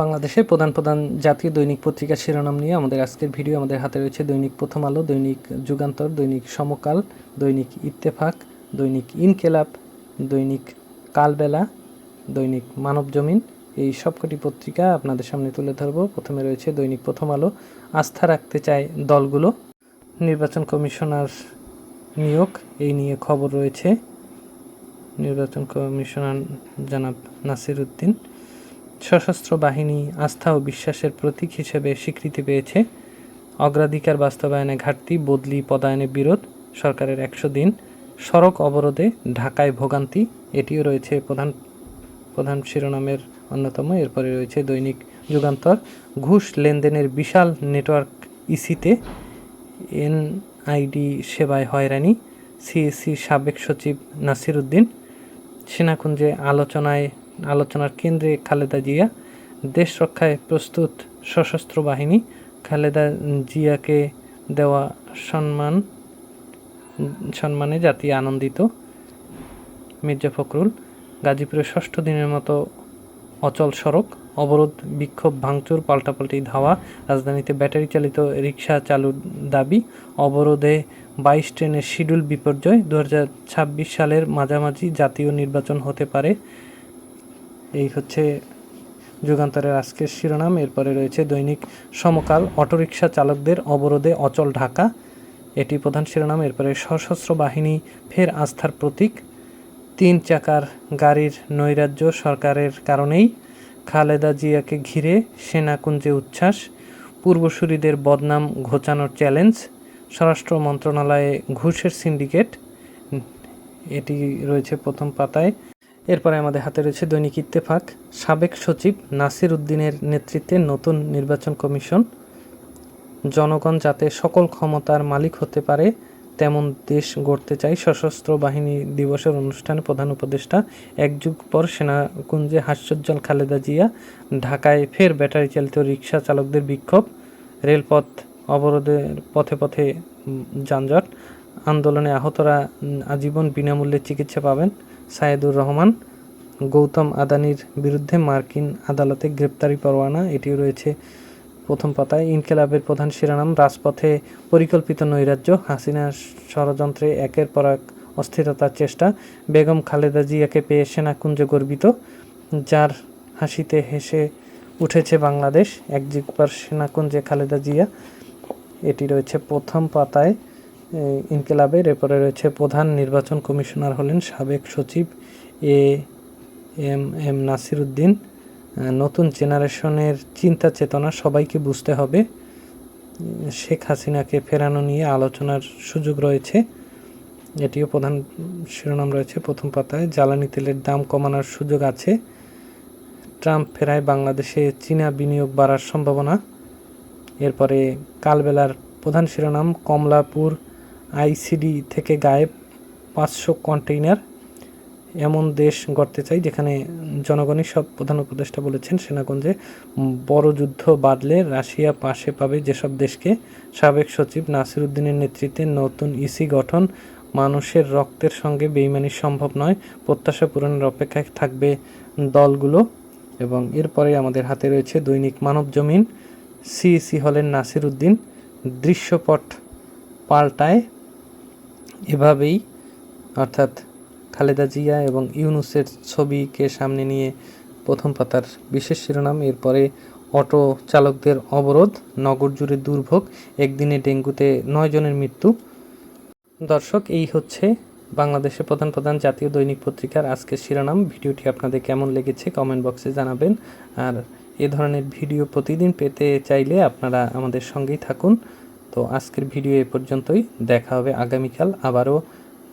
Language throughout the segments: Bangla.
বাংলাদেশের প্রধান প্রধান জাতীয় দৈনিক পত্রিকার শিরোনাম নিয়ে আমাদের আজকের ভিডিও আমাদের হাতে রয়েছে দৈনিক প্রথম আলো, দৈনিক যুগান্তর, দৈনিক সমকাল, দৈনিক ইত্তেফাক, দৈনিক ইনকেলাব, দৈনিক কালবেলা, দৈনিক মানব জমিন। এই সবকটি পত্রিকা আপনাদের সামনে তুলে ধরবো। প্রথমে রয়েছে দৈনিক প্রথম আলো, আস্থা রাখতে চায় দলগুলো। নির্বাচন কমিশনার নিয়োগ, এই নিয়ে খবর রয়েছে। নির্বাচন কমিশনার জানাব নাসির উদ্দিন। সশস্ত্র বাহিনী আস্থা ও বিশ্বাসের প্রতীক হিসেবে স্বীকৃতি পেয়েছে। অগ্রাধিকার বাস্তবায়নে ঘাটতি, বদলি, পদায়নে বিরোধ, সরকারের একশো দিন, সড়ক অবরোধে ঢাকায় ভোগান্তি, এটিও রয়েছে প্রধান প্রধান শিরোনামের অন্যতম। এরপরে রয়েছে দৈনিক যুগান্তর। ঘুষ লেনদেনের বিশাল নেটওয়ার্ক ইসিতে এনআইডি সেবায় হয়রানি সিএসসি সাবেক সচিব নাসির উদ্দিন সেনাকুঞ্জে আলোচনায় আলোচনার কেন্দ্রে খালেদা জিয়া দেশ রক্ষায় প্রস্তুত সশস্ত্র বাহিনী খালেদা জিয়াকে দেওয়া সম্মান, সম্মানে জাতি আনন্দিত। মির্জা ফখরুল, গাজীপুরের ষষ্ঠ দিনের মতো অচল সড়ক, অবরোধ, বিক্ষোভ, ভাঙচুর, পাল্টাপাল্টি ধাওয়া, রাজধানীতে ব্যাটারি চালিত রিক্সা চালুর দাবি, অবরোধে বাইশ ট্রেনের শিডিউল বিপর্যয়। দু হাজার ছাব্বিশ সালের মাঝামাঝি জাতীয় নির্বাচন হতে পারে এই হচ্ছে যুগান্তরের আজকের শিরোনাম। এরপরে রয়েছে দৈনিক সমকাল। অটোরিকশা চালকদের অবরোধে অচল ঢাকা। এটি প্রধান শিরোনাম। এরপরে সশস্ত্র বাহিনী ফের আস্থার প্রতীক। তিন চাকার গাড়ির নৈরাজ্য সরকারের কারণেই খালেদা জিয়াকে ঘিরে সেনাকুঞ্জে উচ্ছ্বাস। পূর্বসূরিদের বদনাম ঘোচানোর চ্যালেঞ্জ। স্বরাষ্ট্র মন্ত্রণালয়ে ঘুষের সিন্ডিকেট। এটি রয়েছে প্রথম পাতায়। এরপরে আমাদের হাতে রয়েছে দৈনিক ইত্তেফাক। সাবেক সচিব নাসির উদ্দিনের নেতৃত্বে নতুন নির্বাচন কমিশন। জনগণ যাতে সকল ক্ষমতার মালিক হতে পারে, তেমন দেশ গড়তে চাই। সশস্ত্র বাহিনী দিবসের অনুষ্ঠানে প্রধান উপদেষ্টা এক যুগ পর সেনাকুঞ্জে হাস্যোজ্জ্বল খালেদা জিয়া, ঢাকায় ফের ব্যাটারি চালিত রিক্সা চালকদের বিক্ষোভ, রেলপথ অবরোধের পথে পথে যানজট, আন্দোলনে আহতরা আজীবন বিনামূল্যে চিকিৎসা পাবেন। সায়েদুর রহমান, গৌতম আদানির বিরুদ্ধে মার্কিন আদালতে গ্রেপ্তারি পরোয়ানা, এটিও রয়েছে প্রথম পাতায়। ইনকেলাবের প্রধান শিরোনাম, রাজপথে পরিকল্পিত নৈরাজ্য, হাসিনা ষড়যন্ত্রে একের পর এক অস্থিরতার চেষ্টা। বেগম খালেদা জিয়াকে পেয়ে সেনাকুঞ্জে গর্বিত, যার হাসিতে হেসে উঠেছে বাংলাদেশ। একজিকবার সেনাকুঞ্জে খালেদা জিয়া, এটি রয়েছে প্রথম পাতায়। ইনকেলাবের। এরপরে রয়েছে প্রধান নির্বাচন কমিশনার হলেন সাবেক সচিব A, M M Nasir Uddin নতুন জেনারেশনের চিন্তা চেতনা সবাইকে বুঝতে হবে। শেখ হাসিনাকে ফেরানো নিয়ে আলোচনার সুযোগ রয়েছে। এটিও প্রধান শিরোনাম রয়েছে প্রথম পাতায়। জ্বালানি তেলের দাম কমানোর সুযোগ আছে। ট্রাম্প ফেরায় বাংলাদেশে চীনা বিনিয়োগ বাড়ার সম্ভাবনা। এরপরে কালবেলার প্রধান শিরোনাম, কমলাপুর আইসিডি থেকে গায়েব পাঁচশো কন্টেইনার এমন দেশ গড়তে চাই যেখানে জনগণই সব প্রধান উপদেষ্টা বলেছেন সেনাগঞ্জে বড় যুদ্ধ বাদলে রাশিয়া পাশে পাবে যেসব দেশকে। সাবেক সচিব নাসির উদ্দিনের নেতৃত্বে নতুন ইসি গঠন মানুষের রক্তের সঙ্গে বেইমানি সম্ভব নয়, প্রত্যাশা পূরণের অপেক্ষায় থাকবে দলগুলো। এবং এরপরে আমাদের হাতে রয়েছে দৈনিক মানব জমিন। সিইসি হলেন নাসির উদ্দিন দৃশ্যপট পাল্টায় এভাবেই, অর্থাৎ খালেদা জিয়া এবং ইউনুসের ছবিকে সামনে নিয়ে প্রথম পাতার বিশেষ শিরোনাম, এরপরে অটো চালকদের অবরোধ, নগর জুড়ে দুর্ভোগ, একদিনে ডেঙ্গুতে নয় জনের মৃত্যু। দর্শক, এই হচ্ছে বাংলাদেশের প্রধান প্রধান জাতীয় দৈনিক পত্রিকার আজকের শিরোনাম। ভিডিওটি আপনাদের কেমন লেগেছে কমেন্ট বক্সে জানাবেন। আর এ ধরনের ভিডিও প্রতিদিন পেতে চাইলে আপনারা আমাদের সঙ্গেই থাকুন। তো আজকের ভিডিও এ পর্যন্তই। দেখা হবে আগামীকাল আবারও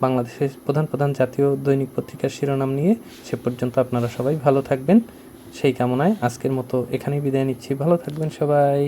বাংলাদেশের প্রধান প্রধান জাতীয় দৈনিক পত্রিকার শিরোনাম নিয়ে। সে পর্যন্ত আপনারা সবাই ভালো থাকবেন। সেই কামনায় আজকের মতো এখানেই বিদায় নিচ্ছি। ভালো থাকবেন সবাই।